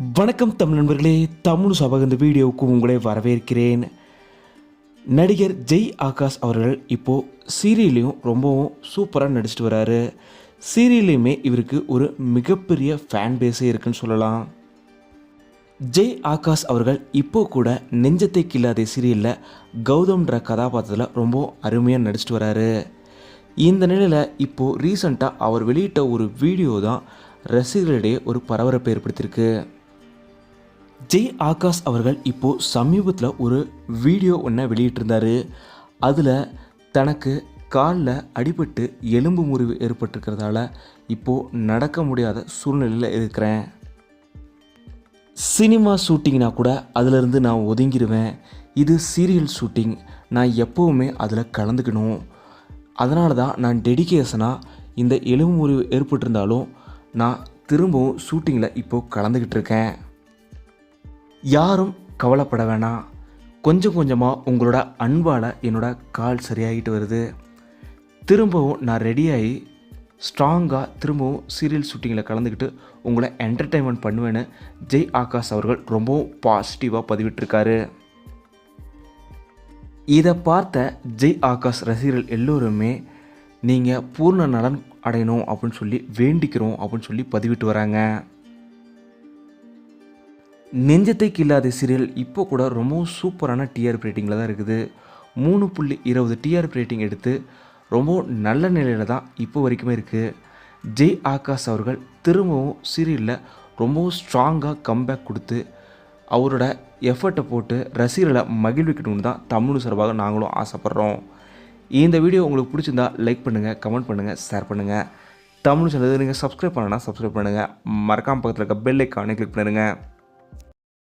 வணக்கம் தமிழ் நண்பர்களே தமிழ் சபக இந்த வீடியோவுக்கு உங்களை வரவேற்கிறேன். நடிகர் ஜெய் ஆகாஷ் அவர்கள் இப்போது சீரியல்லையும் ரொம்பவும் சூப்பராக நடிச்சிட்டு வராரு. சீரியல்லையுமே இவருக்கு ஒரு மிகப்பெரிய ஃபேன் பேஸே இருக்குன்னு சொல்லலாம். ஜெய் ஆகாஷ் அவர்கள் இப்போ கூட நெஞ்சத்தை கில்லாத சீரியலில் கௌதம்ன்ற கதாபாத்திரத்தில் ரொம்ப அருமையாக நடிச்சிட்டு வராரு. இந்த நிலையில் இப்போது ரீசண்டாக அவர் வெளியிட்ட ஒரு வீடியோ தான் ரசிகர்களிடையே ஒரு பரபரப்பை ஏற்படுத்தியிருக்கு. ஜெய் ஆகாஷ் அவர்கள் இப்போது சமீபத்தில் ஒரு வீடியோ ஒன்றை வெளியிட்டிருந்தார். அதில் தனக்கு காலில் அடிபட்டு எலும்பு முறிவு ஏற்பட்டிருக்கிறதால இப்போது நடக்க முடியாத சூழ்நிலையில் இருக்கிறேன். சினிமா ஷூட்டிங்னா கூட அதிலிருந்து நான் ஒதுங்கிடுவேன் இது சீரியல் ஷூட்டிங். நான் எப்போவுமே அதில் கலந்துக்கணும். அதனால தான் நான் டெடிகேஷனாக இந்த எலும்பு முறிவு ஏற்பட்டிருந்தாலும் நான் திரும்பவும் ஷூட்டிங்கில் இப்போது கலந்துக்கிட்டு இருக்கேன். யாரும் கவலைப்பட வேணாம் கொஞ்சம் கொஞ்சமாக உங்களோட அன்பால் என்னோட கால் சரியாகிட்டு வருது. திரும்பவும் நான் ரெடியாகி ஸ்ட்ராங்காக திரும்பவும் சீரியல் ஷூட்டிங்கில் கலந்துக்கிட்டு உங்களை என்டர்டெயின்மெண்ட் பண்ணுவேன்னு ஜெய் ஆகாஷ் அவர்கள் ரொம்பவும் பாசிட்டிவாக பதிவிட்டிருக்காரு. இதை பார்த்த ஜெய் ஆகாஷ் ரசிகர்கள் எல்லோருமே நீங்கள் பூர்ண நலன் அடையணும் அப்படின்னு சொல்லி வேண்டிக்கிறோம் அப்படின்னு சொல்லி பதிவிட்டு வராங்க. நெஞ்சத்தை கில்லாத சீரியல் இப்போ கூட ரொம்பவும் சூப்பரான டிஆர்பி ரேட்டிங்கில் தான் இருக்குது. மூணு புள்ளி இருபது டிஆர்பி ரேட்டிங் எடுத்து ரொம்ப நல்ல நிலையில் தான் இப்போ வரைக்குமே இருக்குது ஜெய் ஆகாஷ் அவர்கள் திரும்பவும் சீரியலில் ரொம்பவும் ஸ்ட்ராங்காக கம்பேக் கொடுத்து அவரோட எஃபர்ட்டை போட்டு ரசிகர்களை மகிழ்விக்கணும்னு தான் தமிழ் சார்பாக நாங்களும் ஆசைப்பட்றோம். இந்த வீடியோ உங்களுக்கு பிடிச்சிருந்தா லைக் பண்ணுங்கள் கமெண்ட் பண்ணுங்கள் ஷேர் பண்ணுங்கள் தமிழ் சேனல் நீங்கள் சப்ஸ்கிரைப் பண்ணனா சப்ஸ்கிரைப் பண்ணுங்கள் மறக்காம பக்கத்தில் இருக்க பெல் ஐக்கானே கிளிக் பண்ணுங்கள்